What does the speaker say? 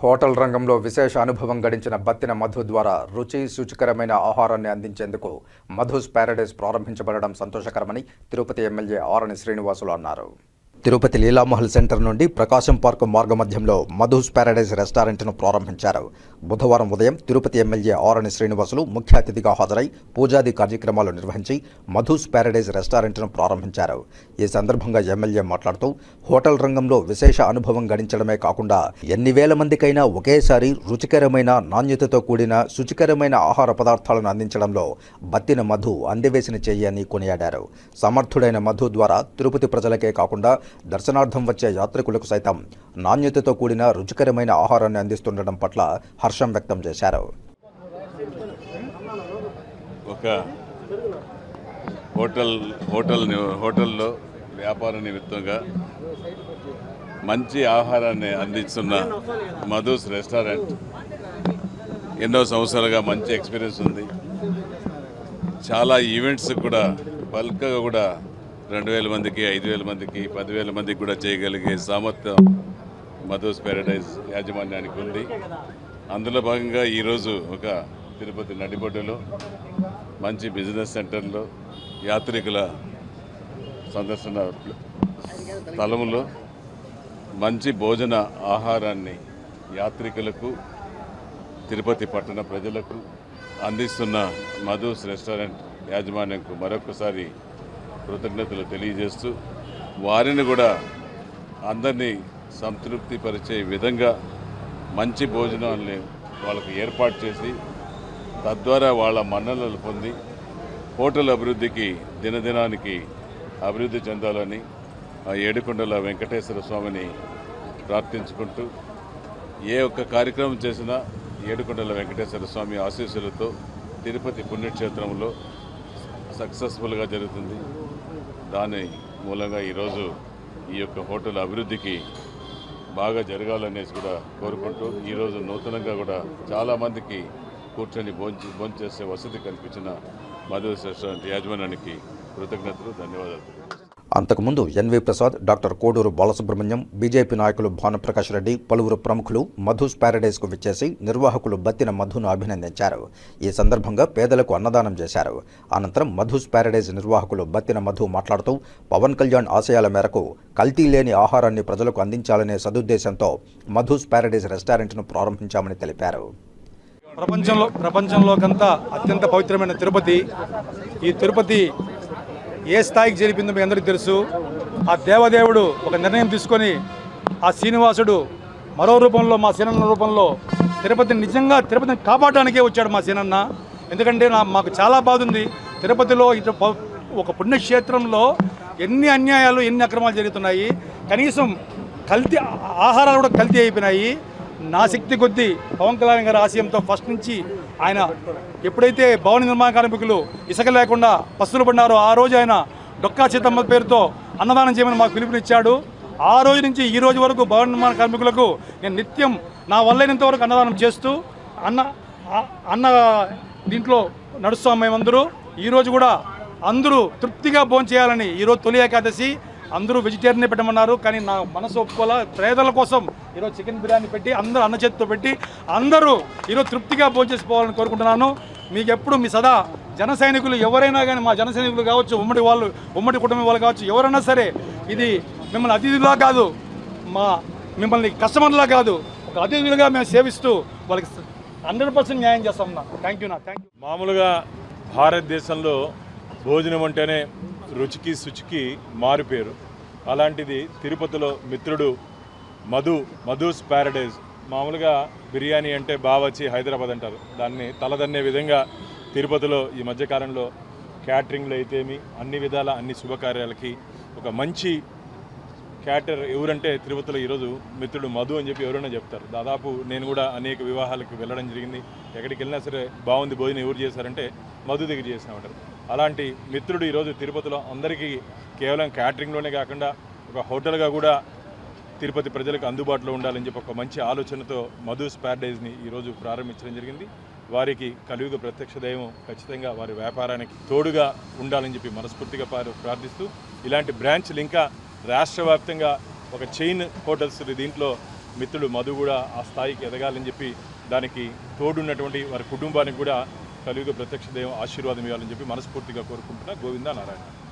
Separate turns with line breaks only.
Hotel రంగంలో విశేష అనుభవం గడించిన బత్తిన మధు ద్వారా రుచి శుచికరమైన ఆహారాన్ని అందించేందుకు మధుస్ ప్యారడైస్ ప్రారంభించబడడం సంతోషకరమని తిరుపతి ఎమ్మెల్యే ఆరణి శ్రీనివాసులు అన్నారు. తిరుపతి లీలామహల్ సెంటర్ నుండి ప్రకాశం పార్క్ మార్గమధ్యంలో మధుస్ ప్యారడైజ్ రెస్టారెంట్ను ప్రారంభించారు. బుధవారం ఉదయం తిరుపతి ఎమ్మెల్యే ఆరణి శ్రీనివాసులు ముఖ్య అతిథిగా హాజరై పూజాది కార్యక్రమాలు నిర్వహించి మధుస్ ప్యారడైజ్ రెస్టారెంట్ను ప్రారంభించారు. ఈ సందర్భంగా ఎమ్మెల్యే మాట్లాడుతూ హోటల్ రంగంలో విశేష అనుభవం గడించడమే కాకుండా ఎన్ని వేల మందికైనా ఒకేసారి రుచికరమైన నాణ్యతతో కూడిన శుచికరమైన ఆహార పదార్థాలను అందించడంలో బత్తిన మధు అందివేసిన చెయ్యి అని కొనియాడారు. సమర్థుడైన మధు ద్వారా తిరుపతి ప్రజలకే కాకుండా దర్శనార్థం వచ్చే యాత్రికులకు సైతం నాణ్యతతో కూడిన రుచికరమైన ఆహారాన్ని అందిస్తుండడం పట్ల హర్షం వ్యక్తం చేశారు.
ఒక హోటల్ హోటల్ హోటల్లో వ్యాపార నిమిత్తంగా మంచి ఆహారాన్ని అందిస్తున్న మధుస్ రెస్టారెంట్ ఎన్నో సంవత్సరాలుగా మంచి ఎక్స్పీరియన్స్ ఉంది. చాలా ఈవెంట్స్ కూడా బల్క్గా కూడా రెండు వేల మందికి ఐదు వేల మందికి పదివేల మందికి కూడా చేయగలిగే సామర్థ్యం మధుస్ ప్యారడైజ్ యాజమాన్యానికి ఉంది. అందులో భాగంగా ఈరోజు ఒక తిరుపతి నడిబొడ్డులో మంచి బిజినెస్ సెంటర్లో యాత్రికుల సందర్శన స్థలంలో మంచి భోజన ఆహారాన్ని యాత్రికులకు తిరుపతి పట్టణ ప్రజలకు అందిస్తున్న మధుస్ రెస్టారెంట్ యాజమాన్యంకు మరొకసారి కృతజ్ఞతలు తెలియజేస్తూ వారిని కూడా అందరినీ సంతృప్తిపరిచే విధంగా మంచి భోజనాన్ని వాళ్ళకు ఏర్పాటు చేసి తద్వారా వాళ్ళ మన్ననలు పొంది హోటల్ అభివృద్ధికి దినదినానికి అభివృద్ధి చెందాలని ఆ ఏడుకొండల వెంకటేశ్వర స్వామిని ప్రార్థించుకుంటూ ఏ ఒక్క కార్యక్రమం చేసినా ఏడుకొండల వెంకటేశ్వర స్వామి ఆశీస్సులతో తిరుపతి పుణ్యక్షేత్రంలో సక్సెస్ఫుల్గా జరుగుతుంది. దాని మూలంగా ఈరోజు ఈ యొక్క హోటల్ అభివృద్ధికి బాగా జరగాలనేసి కూడా కోరుకుంటూ ఈరోజు నూతనంగా కూడా చాలామందికి కూర్చొని భోంచి భోంచేసే వసతి కల్పించిన మధుర రెస్టారెంట్ యాజమాన్యానికి కృతజ్ఞతలు ధన్యవాదాలు.
అంతకుముందు NV Prasad doctor Koduru Balasubrahmanyam BJP నాయకులు భానుప్రకాష్ రెడ్డి పలువురు ప్రముఖులు మధుస్ ప్యారడైజ్కు విచ్చేసి నిర్వాహకులు బత్తిన మధును అభినందించారు. ఈ సందర్భంగా పేదలకు అన్నదానం చేశారు. అనంతరం మధుస్ ప్యారడైజ్ నిర్వాహకులు బత్తిన మధు మాట్లాడుతూ పవన్ కళ్యాణ్ ఆశయాల మేరకు కల్తీ లేని ఆహారాన్ని ప్రజలకు అందించాలనే సదుద్దేశంతో మధుస్ ప్యారడైజ్ రెస్టారెంట్ను ప్రారంభించామని తెలిపారు.
ప్రపంచంలో ప్రపంచంలోకంతా అత్యంత పవిత్రమైన తిరుపతి. ఈ తిరుపతి ఏ స్థాయికి జరిపిందో మీ అందరికీ తెలుసు. ఆ దేవదేవుడు ఒక నిర్ణయం తీసుకొని ఆ శ్రీనివాసుడు మరో రూపంలో మా సీనన్న రూపంలో తిరుపతిని నిజంగా తిరుపతిని కాపాడడానికే వచ్చాడు మా సీనన్న. ఎందుకంటే నా మాకు చాలా బాధ ఉంది. తిరుపతిలో ఇటు ఒక పుణ్యక్షేత్రంలో ఎన్ని అన్యాయాలు ఎన్ని అక్రమాలు జరుగుతున్నాయి కనీసం కల్తీ ఆహారాలు కూడా కల్తీ అయిపోయినాయి. నా శక్తి కొద్దీ పవన్ కళ్యాణ్ గారి ఆశయంతో ఫస్ట్ నుంచి ఆయన ఎప్పుడైతే భవన నిర్మాణ కార్మికులు ఇసుక లేకుండా పస్తులు పడినారో ఆ రోజు ఆయన డొక్కా సీతమ్మ పేరుతో అన్నదానం చేయమని మాకు పిలుపునిచ్చాడు. ఆ రోజు నుంచి ఈ రోజు వరకు భవన నిర్మాణ కార్మికులకు నేను నిత్యం నా వల్లైనంత వరకు అన్నదానం చేస్తూ అన్న అన్న దీంట్లో నడుస్తాం మేమందరూ. ఈరోజు కూడా అందరూ తృప్తిగా భోజనం చేయాలని ఈరోజు తొలి ఏకాదశి. అందరూ వెజిటేరియన్ పెట్టమన్నారు కానీ నా మనసు ఒప్పుకోలే. పేదల కోసం ఈరోజు చికెన్ బిర్యానీ పెట్టి అందరూ అన్న చేతితో పెట్టి అందరూ ఈరోజు తృప్తిగా భోజనం కోరుకుంటున్నాను. మీకు ఎప్పుడు మీ సదా జన సైనికులు ఎవరైనా కానీ మా జన సైనికులు కావచ్చు ఉమ్మడి వాళ్ళు ఉమ్మడి కుటుంబం వాళ్ళు కావచ్చు ఎవరైనా సరే ఇది మిమ్మల్ని అతిథిలా కాదు మా మిమ్మల్ని కస్టమర్లా కాదు ఒక అతిథులుగా మేము సేవిస్తూ వాళ్ళకి హండ్రెడ్ పర్సెంట్ న్యాయం చేస్తాం థ్యాంక్ యూ నా థ్యాంక్ యూ
మామూలుగా భారతదేశంలో భోజనం అంటేనే రుచికి శుచికి మారుపేరు అలాంటిది తిరుపతిలో మిత్రుడు మధు మధుస్ ప్యారడైజ్. మామూలుగా బిర్యానీ అంటే బావచ్చి హైదరాబాద్ అంటారు. దాన్ని తలదన్నే విధంగా తిరుపతిలో ఈ మధ్యకాలంలో క్యాటరింగ్లు అయితేమి అన్ని విధాల అన్ని శుభకార్యాలకి ఒక మంచి క్యాటర్ ఎవరంటే తిరుపతిలో ఈరోజు మిత్రుడు మధు అని చెప్పి ఎవరైనా చెప్తారు. దాదాపు నేను కూడా అనేక వివాహాలకు వెళ్ళడం జరిగింది. ఎక్కడికి వెళ్ళినా సరే బాగుంది భోజనం ఎవరు చేశారంటే మధు దగ్గర చేసినామంటారు. అలాంటి మిత్రుడు ఈరోజు తిరుపతిలో అందరికీ కేవలం క్యాటరింగ్లోనే కాకుండా ఒక హోటల్గా కూడా తిరుపతి ప్రజలకు అందుబాటులో ఉండాలని చెప్పి ఒక మంచి ఆలోచనతో మధుస్ ప్యారడైజ్ని ఈరోజు ప్రారంభించడం జరిగింది. వారికి కలియుగ ప్రత్యక్ష దైవం ఖచ్చితంగా వారి వ్యాపారానికి తోడుగా ఉండాలని చెప్పి మనస్ఫూర్తిగా ప్రార్థిస్తూ ఇలాంటి బ్రాంచ్లు ఇంకా రాష్ట్ర వ్యాప్తంగా ఒక చైన్ హోటల్స్ దీంట్లో మిత్రుడు మధు కూడా ఆ స్థాయికి ఎదగాలని చెప్పి దానికి తోడున్నటువంటి వారి కుటుంబానికి కూడా కలియుగ ప్రత్యక్ష దైవం ఆశీర్వాదం ఇవ్వాలని చెప్పి మనస్ఫూర్తిగా కోరుకుంటున్నా. గోవిందా నారాయణ